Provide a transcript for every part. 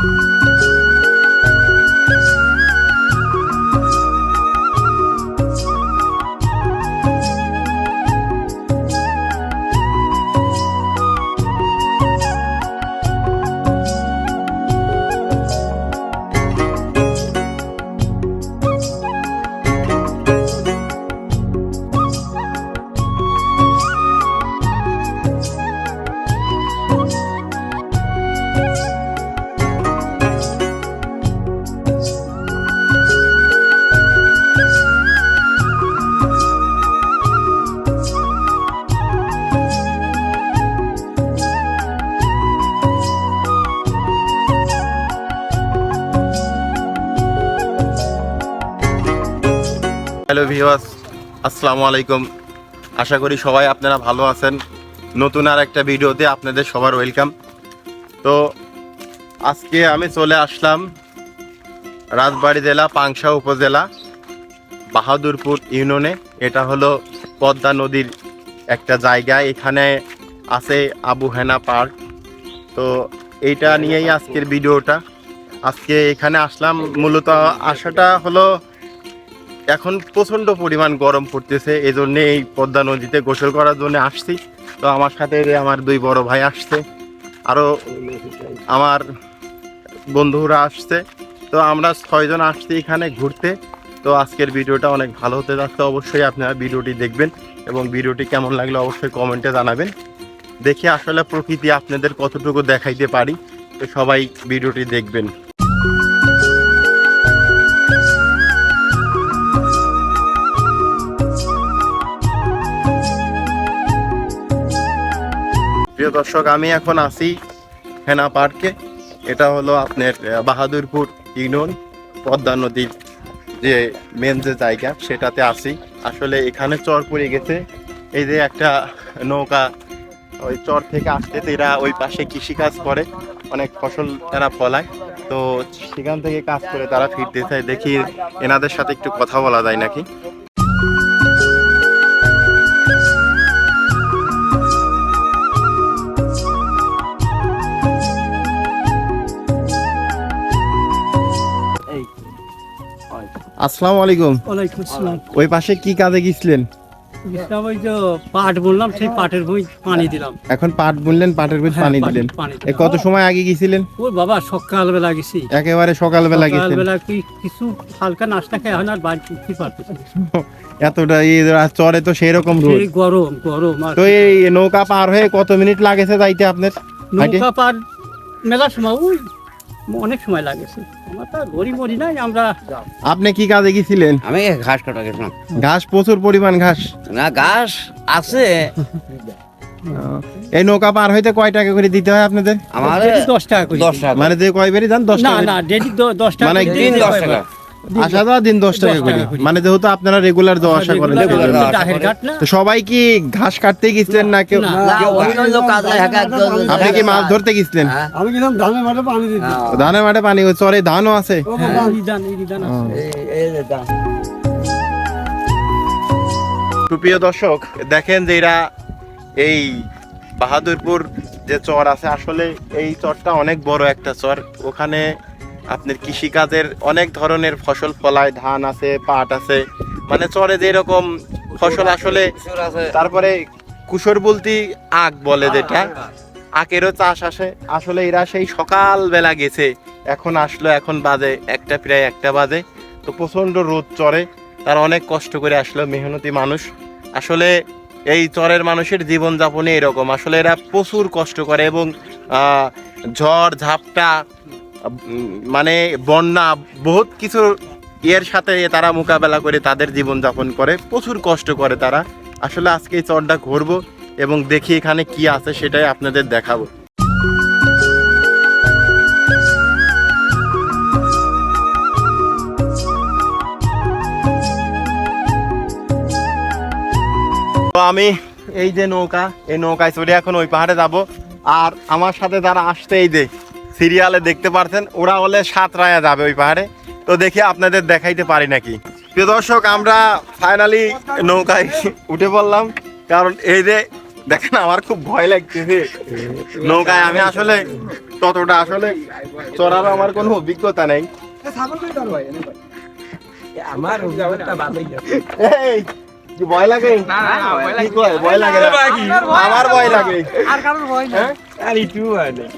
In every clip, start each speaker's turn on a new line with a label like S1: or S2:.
S1: Thank you. Hello ভিওয়াস আসসালামু আলাইকুম। আশা করি সবাই আপনারা ভালো আছেন। নতুন আর একটা ভিডিওতে আপনাদের সবার ওয়েলকাম। তো আজকে আমি চলে আসলাম রাজবাড়ি জেলা, পাংশা উপজেলা, বাহাদুরপুর ইউনিয়নে। এটা হলো পদ্মা নদীর একটা জায়গা। এখানে আছে আবু হেনা পার্ক। তো এইটা নিয়েই আজকের ভিডিওটা। আজকে এখানে আসলাম। মূলত আসাটা হলো এখন প্রচণ্ড পরিমাণ গরম পড়তেছে এই জন্যে এই পদ্মা নদীতে গোসল করার জন্য আসছি। তো আমার সাথে আমার দুই বড় ভাই আসছে আরও আমার বন্ধুরা আসছে। তো আমরা ছয়জন আসছি এখানে ঘুরতে। তো আজকের ভিডিওটা অনেক ভালো হতে যাচ্ছে, অবশ্যই আপনারা ভিডিওটি দেখবেন এবং ভিডিওটি কেমন লাগল অবশ্যই কমেন্টে জানাবেন। দেখে আসলে প্রকৃতি আপনাদের কতটুকু দেখাইতে পারি, তো সবাই ভিডিওটি দেখবেন। প্রিয় দর্শক, আমি এখন আছি হেনা পার্কে। এটা হলো আপনার বাহাদুরপুর ইউনিয়ন, পদ্মা নদীর যে মেন যে জায়গা, সেটাতে আসি আসলে এখানে চর পড়ে গেছে। এই যে একটা নৌকা, ওই চর থেকে আসতে এরা ওই পাশে কৃষিকাজ করে, অনেক ফসল তারা ফলায়। তো সেখান থেকে কাজ করে তারা ফিরতে চায়। দেখি এনাদের সাথে একটু কথা বলা যায় নাকি? আসসালামু আলাইকুম।
S2: ওয়ালাইকুম আসসালাম।
S1: ওই পাশে কি কাজে গেছিলেন?
S2: ইসলাম ওই যে পাট বললাম সেই পাটের বই পানি দিলাম।
S1: এখন পাট বুনলেন পাটের
S2: হ্যাঁ,
S1: পানি দিলেন। এ কত সময় আগে গেছিলেন?
S2: ওর বাবা সকালবেলা গেছি।
S1: একেবারে সকালবেলা গেছেন।
S2: সকালবেলা কি কিছু হালকা নাস্তা এখন আর বাড়ি পারতেছি
S1: এতটা এই চরে তো সেই রকম রোদ।
S2: গরম গরম
S1: তো এই নৌকা পার হয়ে কত মিনিট লাগেছে যাইতে আপনার?
S2: নৌকা পার মেলা সময় অনেক সময় লাগেছে আমরা তো গরিব মরি নাই আমরা
S1: আপনি কি কাজে গেছিলেন?
S3: আমি ঘাস কাটা গেছিলাম।
S1: ঘাস প্রচুর পরিমাণ ঘাস।
S3: না ঘাস আছে।
S1: এই নৌকা পার হইতে কয় টাকা করে দিতে হয় আপনাদের?
S3: আমার
S2: দশ টাকা করে
S3: দশ টাকা
S1: মানে যে কয় বেরি যান দশ
S2: না
S1: টাকা
S2: না ডেলি দশ টাকা
S1: মানে
S3: দিন দশ টাকা।
S1: আসা যাওয়া দিন দশ টাকা করে। মানে যেহেতু আপনারা রেগুলার যাওয়া আসা করেন তো সবাই কি ঘাস কাটতে গেছিলেন না কেউ? আপনি কি মাছ ধরতে গেছিলেন?
S3: হ্যাঁ।
S4: আমি গেলাম ধানের মাঠে পানি
S3: হ্যাঁ।
S1: ধানের মাঠে পানি চরে ধানও আছে। সুপ্রিয় দর্শক দেখেন যে এরা এই বাহাদুরপুর যে চর আছে আসলে এই চরটা অনেক বড় একটা চর। ওখানে আপনার কৃষিকাজের অনেক ধরনের ফসল ফলায় ধান আছে পাট আছে মানে চরে যেরকম ফসল আসলে তারপরে কুশর বলতি আখ বলে যেটা আখেরও চাষ আসে। আসলে এরা সেই সকালবেলা গেছে এখন আসলো এখন বাজে একটা প্রায় একটা বাজে তো প্রচণ্ড রোদ চড়ে তারা অনেক কষ্ট করে আসলো মেহনতি মানুষ। আসলে এই চরের মানুষের জীবনযাপনে এরকম আসলে এরা প্রচুর কষ্ট করে এবং ঝড় ঝাপটা মানে বন্যা, বহুত কিছু এর সাথে তারা মোকাবেলা করে তাদের জীবনযাপন করে। প্রচুর কষ্ট করে তারা। আসলে আজকে এই চরটা ঘুরবো এবং দেখি এখানে কি আছে সেটাই আপনাদের দেখাবো। তো আমি এই যে নৌকা, এই নৌকায় চড়ে এখন ওই পাহাড়ে যাব। আর আমার সাথে যারা আসছে এই যে সিরিয়ালে দেখতে পারছেন ওরা হলে সাত রায়া যাবে ওই পাহাড়ে। তো দেখি আপনাদের দেখাইতে পারি নাকি। প্রিয় দর্শক আমরা ফাইনালি নৌকায় উঠে পড়লাম। কারণ এই যে দেখেন আমার খুব ভয় লাগতেছে। নৌকায় আমি আসলে ততটা আসলে চড়ার আমার কোনো অভিজ্ঞতা নেই।
S4: আমার
S1: ভয় লাগে? ভয় লাগে আমার ভয় লাগে।
S4: আর কারোর ভয় না? আর একটু ভয় নেই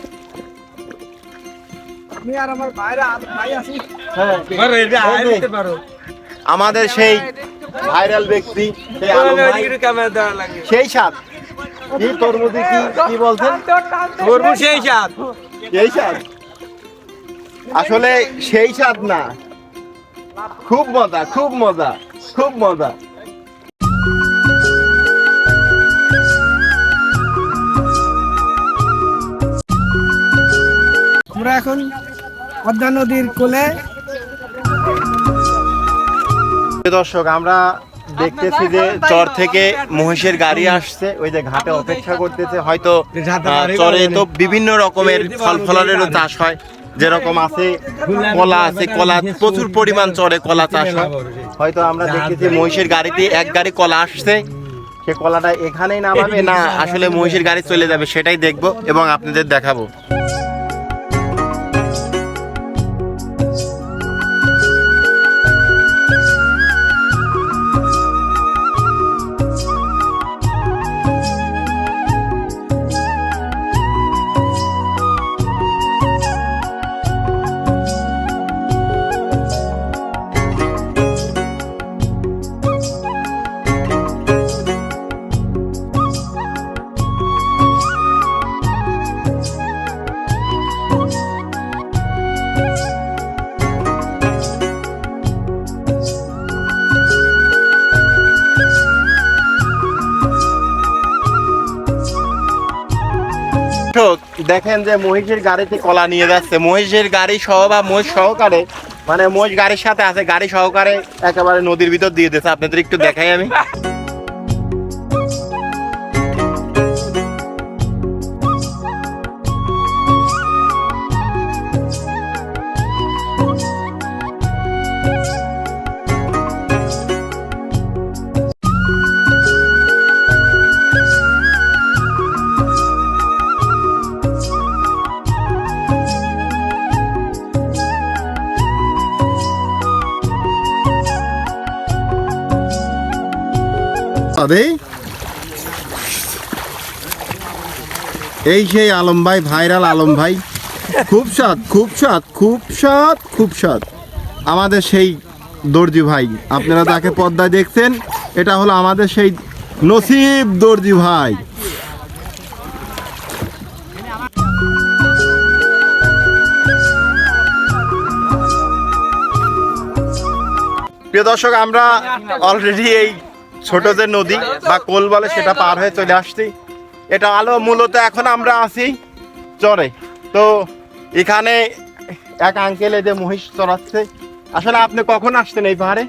S4: আমি আর আমার ভাইরা ভাই আছি
S1: হ্যাঁ।
S4: পারো এটা আইতে পারো।
S1: আমাদের সেই ভাইরাল ব্যক্তি সেই আলম ভাই,
S4: ক্যামেরা দেওয়া লাগে।
S1: সেই সাত। কি তরমুজে কি কি বলছেন?
S4: করব সেই সাথ
S1: সেই স্বাদ আসলে সেই স্বাদ না। খুব মজা খুব মজা খুব মজা।
S4: আমরা এখন পদ্মা নদীর কোলে।
S1: দর্শক আমরা দেখতেছি যে চর থেকে মহিষের গাড়ি আসছে। ওই যে ঘাটে অপেক্ষা করতেছে। হয়তো চরে তো বিভিন্ন রকমের ফল ফলারেরও চাষ হয়। যেরকম আছে কলা আছে কলা প্রচুর পরিমাণ চরে কলা চাষ হয়। হয়তো আমরা দেখতেছি মহিষের গাড়িতে এক গাড়ি কলা আসছে। সে কলাটা এখানেই নামাবে না আসলে মহিষের গাড়ি চলে যাবে সেটাই দেখব এবং আপনাদের দেখাবো। দেখেন যে মহিষের গাড়িতে কলা নিয়ে যাচ্ছে। মহিষের গাড়ি সহ বা মহিষ সহকারে মানে মহিষ গাড়ির সাথে আছে, গাড়ি সহকারে একেবারে নদীর ভিতর দিয়ে দিচ্ছে আপনাদের একটু দেখাই আমি। এই সেই আলম ভাই, ভাইরাল আলম ভাই। খুব স্বাদ খুব স্বাদ খুব স্বাদ খুব স্বাদ আমাদের সেই দর্জি ভাই, আপনারা তাকে পদ্মায় দেখছেন, এটা হলো আমাদের সেই নসিব দর্জি ভাই। প্রিয় দর্শক, আমরা অলরেডি এই ছোট যে নদী বা কোল বলে সেটা পার হয়ে চলে আসছি। এটা আলো মূলত এখন আমরা আছি চরে। তো এখানে এক আঙ্কেল যে মহিষ চড়াচ্ছে। আসলে আপনি কখন আসছেন এই পাহাড়ে?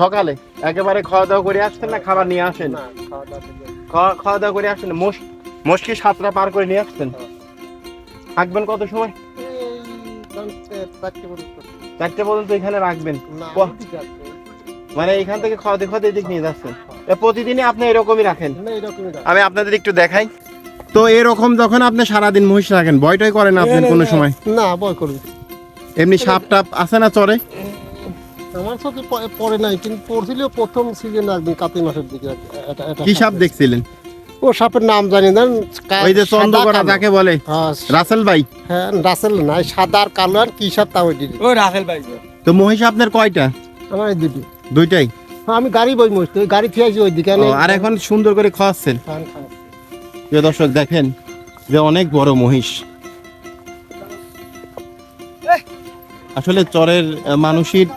S1: সকালে। একেবারে খাওয়া দাওয়া করে আসছেন না খাবার নিয়ে আসেন? খাওয়া খাওয়া দাওয়া করে আসেন মোষ মোষ কি সাতটা পার করে নিয়ে আসছেন? থাকবেন কত সময়? চারটে পর্যন্ত। এখানে রাখবেন? মানে এখান থেকে খাওয়াতে খাওয়াতে এদিক নিয়ে যাচ্ছেন? এ প্রতিদিনই আপনি এরকমই রাখেন? আমি আপনাদের একটু দেখাই। তো এরকম যখন আপনি সারাদিন মহিষ রাখেন ভয়টাই করেন আপনি কোনো সময়?
S5: না ভয় করবি
S1: এমনি সাপ টাপ আছে না চরে?
S5: আমার সাথে প- পরে নাই কিন্তু পড়ছিল প্রথম সিজন একদিন কাতি মাসের দিকে
S1: কি সাপ দেখছিলেন?
S5: ও সাপের নাম জানি না
S1: ওই যে
S5: কালো।
S1: যাকে বলে
S5: হ্যাঁ,
S1: রাসেল ভাই।
S5: হ্যাঁ রাসেল নাই সাদা আর কালো আর কি সাপ তা ওই
S4: ও রাখেল ভাই
S1: তো মহিষ আপনার কয়টা?
S5: আমার দুটি।
S1: দুইটাই?
S5: আমি গাড়ি বই মরছি ওই গাড়ি ফিরেছি ওই দিকে
S1: আর এখন সুন্দর করে খাওয়াচ্ছেন। প্রিয় দর্শক দেখেন যে অনেক বড় মহিষ। আসলে চরের মানুষের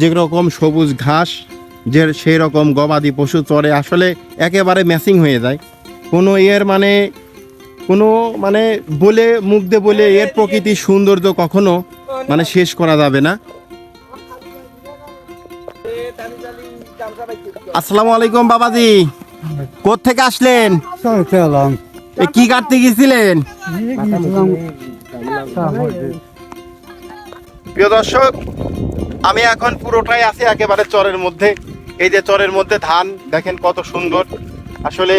S1: যে রকম সবুজ ঘাস যে সেই রকম গবাদি পশু চরে আসলে একেবারে ম্যাচিং হয়ে যায়। কোনো এর মানে কোনো মানে বলে মুখ দিয়ে বলে এর প্রকৃতির সৌন্দর্য কখনো মানে শেষ করা যাবে না। আসসালামু আলাইকুম বাবাজি। কোত্থেকে আসলেন? কি কাটতে গেছিলেন প্রিয় দর্শক আমি এখন পুরোটাই আছি একেবারে চরের মধ্যে এই যে চরের মধ্যে ধান দেখেন কত সুন্দর আসলে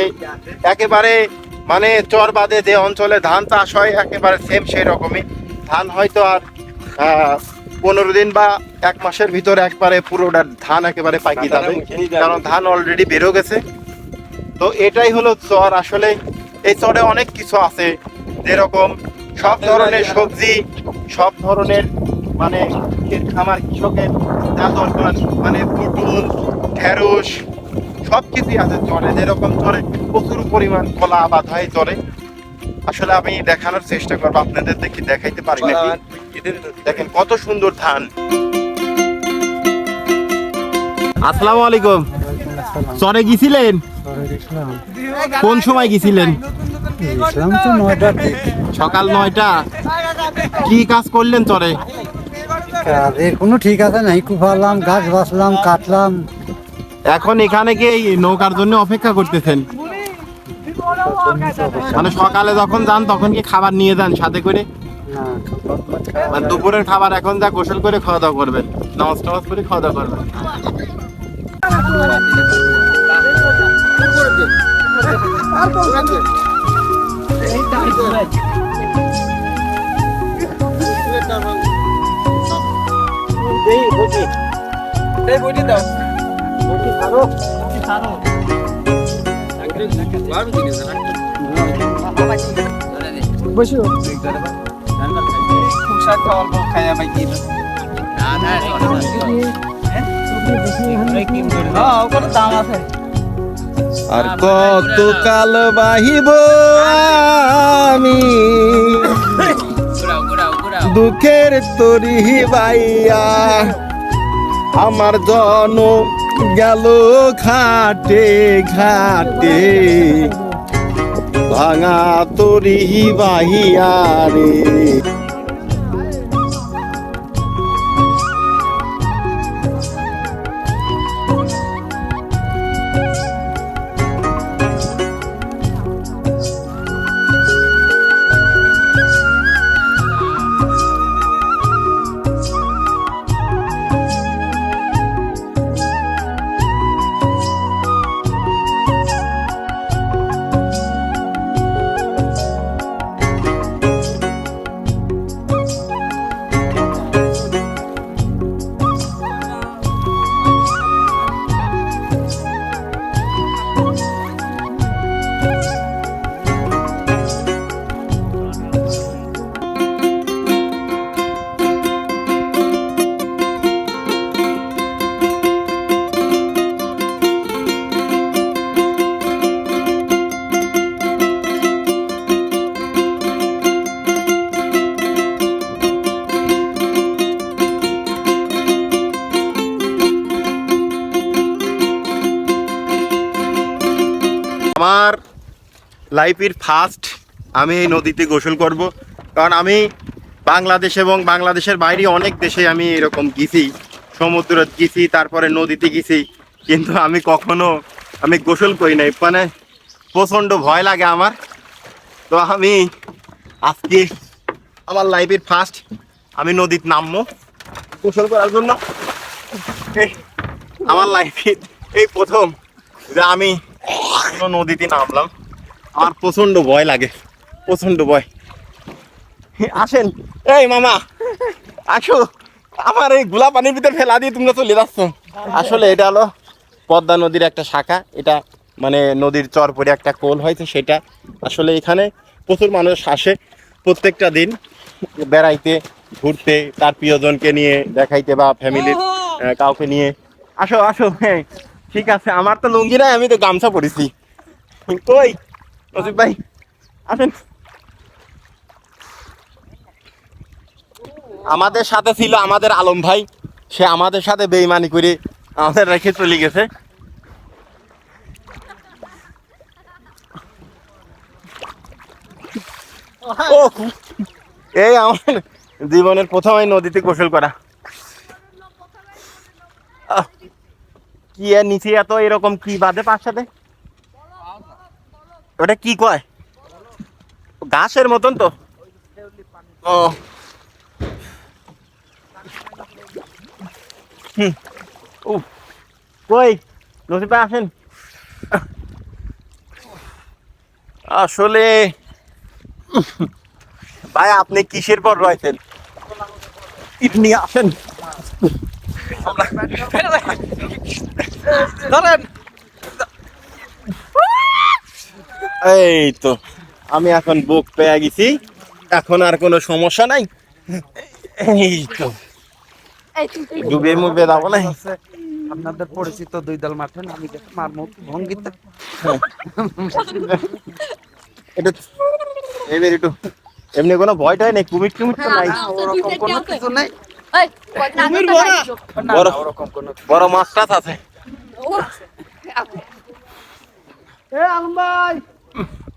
S1: একেবারে মানে চর বাদে যে অঞ্চলে ধান চাষ হয় একেবারে সেম সেই রকমই ধান হয়তো আর পনেরো দিন বা এক মাসের ভিতরে একবারে পুরোটা ধান একেবারে পাকি যাবে। কারণ ধান অলরেডি বেরো গেছে। তো এটাই হলো চর। আসলে এই চরে অনেক কিছু আছে। যেরকম সব ধরনের সবজি সব ধরনের মানে খামার কৃষকের যা দরকার মানে পটল ঢেঁড়স সব কিছুই আছে চরে। যেরকম চরে প্রচুর পরিমাণ কলা আবাদ হয় চরে। আসলে আমি দেখানোর চেষ্টা করব আপনাদের দেখি দেখাইতে পারি নাকি? দেখেন কত সুন্দর ধান। আসসালামু আলাইকুম। চরে গেছিলেন কোন সময় গেছিলেন সকাল নয়টা। কি কাজ করলেন চরে?
S6: কাজের কোনো ঠিক আছে নাই কুপালাম গাছ বাঁচলাম কাটলাম।
S1: এখন এখানে কি এই নৌকার জন্য অপেক্ষা করতেছেন? মানে সকালে যখন যান তখন কি খাবার নিয়ে যান সাথে করে?
S6: না
S1: মানে দুপুরের খাবার এখন যা গোসল করে খাওয়া দাওয়া করবেন নামাজ টামাজ করে খাওয়া দাওয়া করবেন।
S4: এই দাও। কি হ্যাঁ
S1: আর কত কাল বাহিব আমি? দুঃখের তরি বাইয়া আমার জন গেল ঘাটে ঘাটে ভাঙা তরি বাহিয়া রে। লাইফের ফার্স্ট আমি এই নদীতে গোসল করব। কারণ আমি বাংলাদেশ এবং বাংলাদেশের বাইরে অনেক দেশে আমি এরকম গেছি সমুদ্রে গেছি, তারপরে নদীতে গেছি। কিন্তু আমি কখনো আমি গোসল করি নাই। মানে প্রচণ্ড ভয় লাগে আমার। তো আমি আজকে আমার লাইফের ফার্স্ট আমি নদীতে নামবো গোসল করার জন্য। আমার লাইফে এই প্রথম যে আমি নদীতে নামলাম। আমার প্রচণ্ড ভয় লাগে প্রচণ্ড ভয়। আসেন। এই মামা আসো। আমার এই গোলা পানির ভিতরে ফেলা দিয়ে তোমরা চলে যাচ্ছ। আসলে এটা হলো পদ্মা নদীর একটা শাখা। এটা মানে নদীর চর পরে একটা কোল হয়েছে সেটা। আসলে এখানে প্রচুর মানুষ আসে প্রত্যেকটা দিন বেড়াইতে ঘুরতে তার প্রিয়জনকে নিয়ে দেখাইতে বা ফ্যামিলির কাউকে নিয়ে। আসো আসো হ্যাঁ ঠিক আছে। আমার তো লুঙ্গি নাই আমি তো গামছা পরেছি। কই? নসিব ভাই আসেন আমাদের সাথে ছিল আমাদের আলম ভাই। সে আমাদের সাথে বেইমানি করে আমাদের রেখে চলে গেছে। এই আমার জীবনের প্রথম এই নদীতে গোসল করা। কি এর নিচে এত এরকম কি বাদে পাঁচ সাথে ওটা কি কয়? ঘাসের মতন তো। ও। হুম। কই? নসিবা আসেন। আসলে ভাই আপনি কিসের পর রয়েছেন? ইট নিয়ে আসেন
S4: ধরেন।
S1: এই তো আমি এখন বুক পেয়ে গেছি এখন আর কোনো সমস্যা নাই। এই তো ডুবে মুবে যাব না
S4: আপনাদের পরিচিত দুই দল মাঠেন আমি দেখে মারমুখ ভঙ্গিতে।
S1: একটু এবার একটু। এমনি কোনো ভয় ভয়টাই নেই কুমির টুমির তো নাই।
S4: ওরকম কোনো কিছু নেই।
S1: বড়। বড় মাছ টাছ আছে।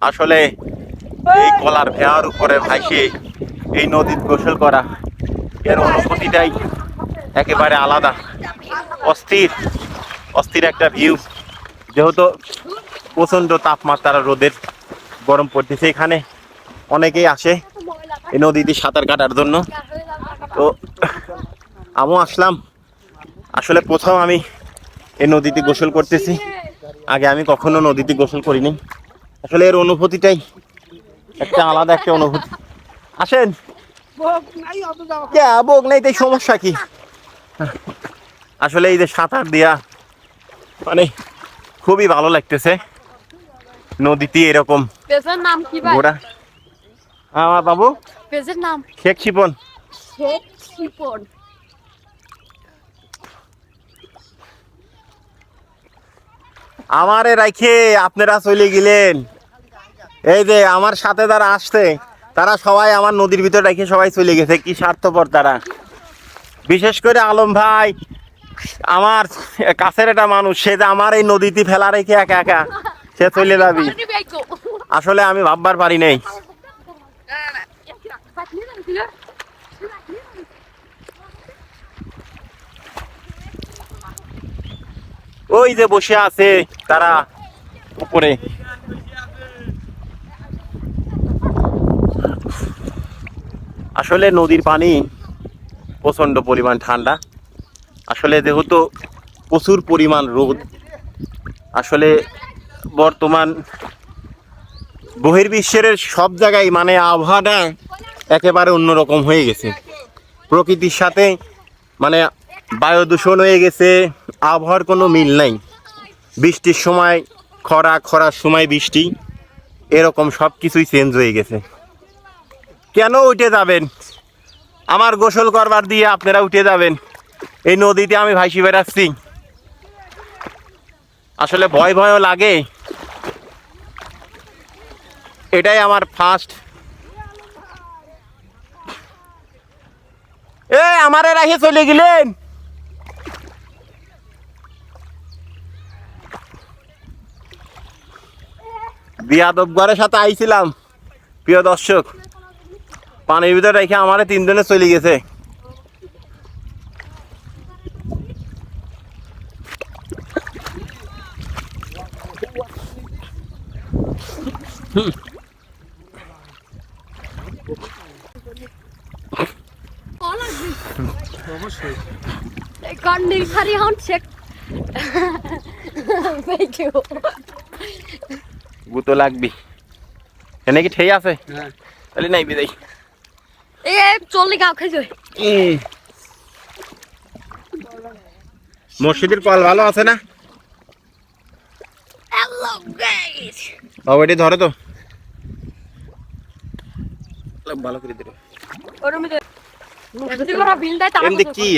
S1: আসলে এই কলার ভেয়ার উপরে ভাসে এই নদীর গোসল করা এর অনুভূতিটাই একেবারে আলাদা। অস্থির অস্থির একটা ভিউ যেহেতু প্রচণ্ড তাপমাত্রা রোদের গরম পড়তেছে এখানে, অনেকেই আসে এই নদীতে সাঁতার কাটার জন্য। তো আমিও আসলাম। আসলে প্রথম আমি এই নদীতে গোসল করতেছি। আগে আমি কখনো নদীতে গোসল করিনি। আসলে এর অনুভূতিটাই একটা আলাদা একটা অনুভূতি। আসেন। বক নেই তাই সমস্যা কি? আসলে এই যে সাঁতার দিয়া মানে খুবই ভালো লাগতেছে। নদীতে এরকম।
S7: পেজের নাম কি ভাই?
S1: ঘোরা আমার বাবু?
S7: পেজের নাম?
S1: শেখ শিপন।
S7: শেখ শিপন।
S1: আমারে রাখে আপনারা চলে গেলেন। এই যে আমার সাথে যারা আসছে, তারা সবাই আমার নদীর ভিতরে রেখে সবাই চলে গেছে। কি স্বার্থপর তারা। বিশেষ করে আলম ভাই, আমার কাছের একটা মানুষ, সে যে আমার এই নদীতে ফেলা রেখে একা একা সে চলে যাবি। আসলে আমি ভাববার পারি নাই। ওই যে বসে আছে তারা উপরে। আসলে নদীর পানি প্রচণ্ড পরিমাণ ঠান্ডা। আসলে যেহেতু প্রচুর পরিমাণ রোদ, আসলে বর্তমান বহির্বিশ্বের সব জায়গায় মানে আবহাওয়াটা একেবারে অন্যরকম হয়ে গেছে। প্রকৃতির সাথে মানে বায়ু দূষণ হয়ে গেছে, আবহাওয়ার কোনো মিল নাই। বৃষ্টির সময়, খরা, খরার সময় বৃষ্টি, এরকম সব কিছুই চেঞ্জ হয়ে গেছে। কেন উঠে যাবেন? আমার গোসল করবার দিয়ে আপনারা উঠে যাবেন। এই নদীতে আমি ভাইসি বেড়াচ্ছি। আসলে ভয় ভয়ও লাগে। এটাই আমার ফার্স্ট এ আমারে রাখে চলে গেলেন? বিয়াদবগড়ের সাথে আইছিলাম। প্রিয় দর্শক পানির ভিতরে রেখে আমারে তিনজনে চলে গেছে।
S7: কন্ডিল খারি হন শেখ
S1: গুতো লাগবি এনে কি ঠেই আছে? তাহলে নাই বিদাই
S7: এ চল্লি গাও খাইছো
S1: মসজিদের কল ভালো আছে না? এটি ধরে তো। ভালো করে দিলে কি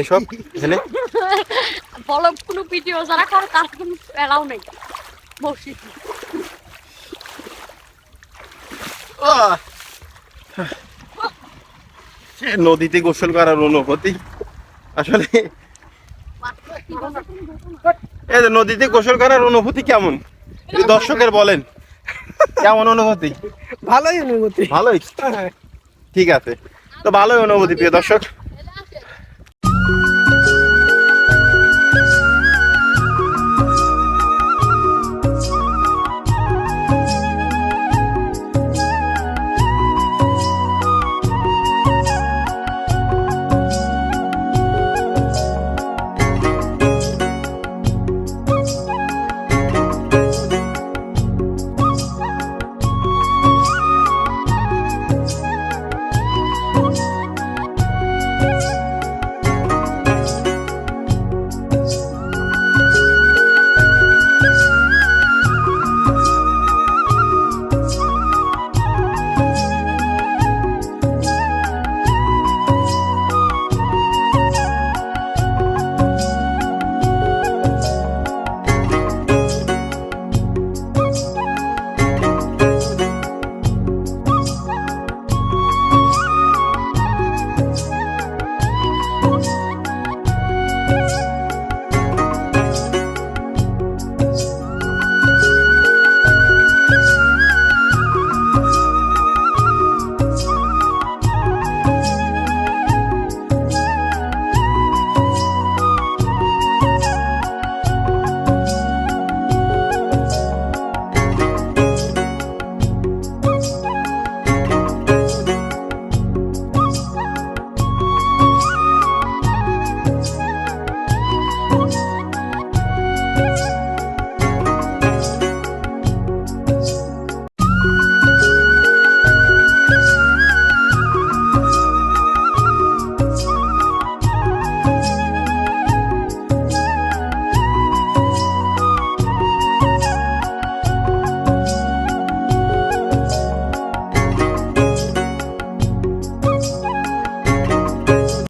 S1: এসব? এখানে?
S7: বলো কোনো ভিডিও যারা করে তার কোনো এলাও নেই। মসজিদ।
S1: নদীতে গোসল করার অনুভূতি। আসলে এই যে নদীতে গোসল করার অনুভূতি কেমন? দর্শকের বলেন কেমন অনুভূতি?
S4: ভালোই অনুভূতি।
S1: ভালোই? ঠিক আছে। তো ভালোই অনুভূতি প্রিয় দর্শক।